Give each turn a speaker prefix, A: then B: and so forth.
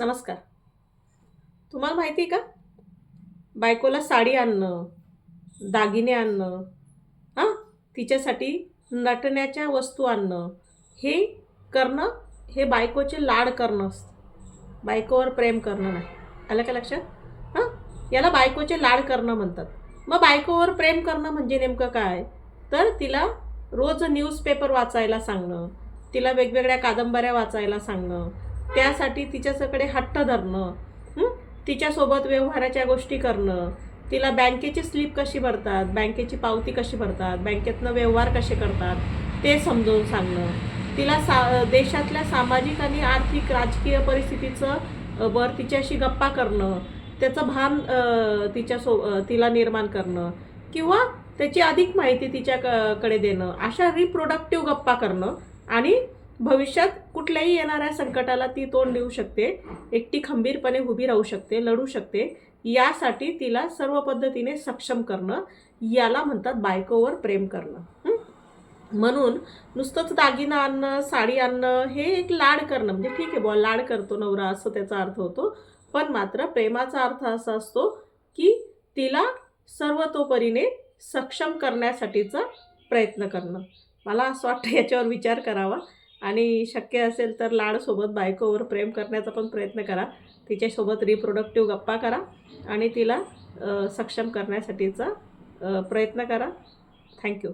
A: नमस्कार. तुम्हाला माहिती आहे का? बायकोला साडी आणणं दागिने आणणं हां? तिच्यासाठी नटण्याच्या वस्तू आणणं हे करणं हे बायकोचे लाड करणं असतं. बायकोवर प्रेम करणं नाही. आलं का लक्षात? हां? याला बायकोचे लाड करणं म्हणतात. मग बायकोवर प्रेम करणं म्हणजे नेमकं काय? तर तिला रोज न्यूजपेपर वाचायला सांगणं तिला वेगवेगळ्या कादंबऱ्या वाचायला सांगणं त्यासाठी तिच्याकडे हट्ट धरणं तिच्यासोबत व्यवहाराच्या गोष्टी करणं तिला बँकेची स्लिप कशी भरतात बँकेची पावती कशी भरतात बँकेतनं व्यवहार कसे करतात ते समजावून सांगणं. तिला सा देशातल्या सामाजिक आणि आर्थिक राजकीय परिस्थितीचं वर तिच्याशी गप्पा करणं त्याचं भान तिच्यासो तिला निर्माण करणं किंवा त्याची अधिक माहिती तिच्याकडे देणं अशा रिप्रोडक्टिव्ह गप्पा करणं आणि भविष्यात कुठल्याही येणाऱ्या संकटाला ती तोंड देऊ शकते एकटी खंबीरपणे उभी राहू शकते लढू शकते यासाठी तिला सर्व पद्धतीने सक्षम करणं याला म्हणतात बायकोवर प्रेम करणं. म्हणून नुसतंच दागिना आणणं साडी आणणं हे एक लाड करणं म्हणजे ठीक आहे बुवा लाड करतो नवरा असं त्याचा अर्थ होतो. पण मात्र प्रेमाचा अर्थ असा असतो की तिला सर्वतोपरीने सक्षम करण्यासाठीचा प्रयत्न करणं. मला असं वाटतं याच्यावर विचार करावा. आणि शक्य असेल तर लाडसोबत बायकोवर प्रेम करण्याचा पण प्रयत्न करा. तिच्यासोबत रिप्रोडक्टिव्ह गप्पा करा आणि तिला सक्षम करण्यासाठीचा प्रयत्न करा. थँक्यू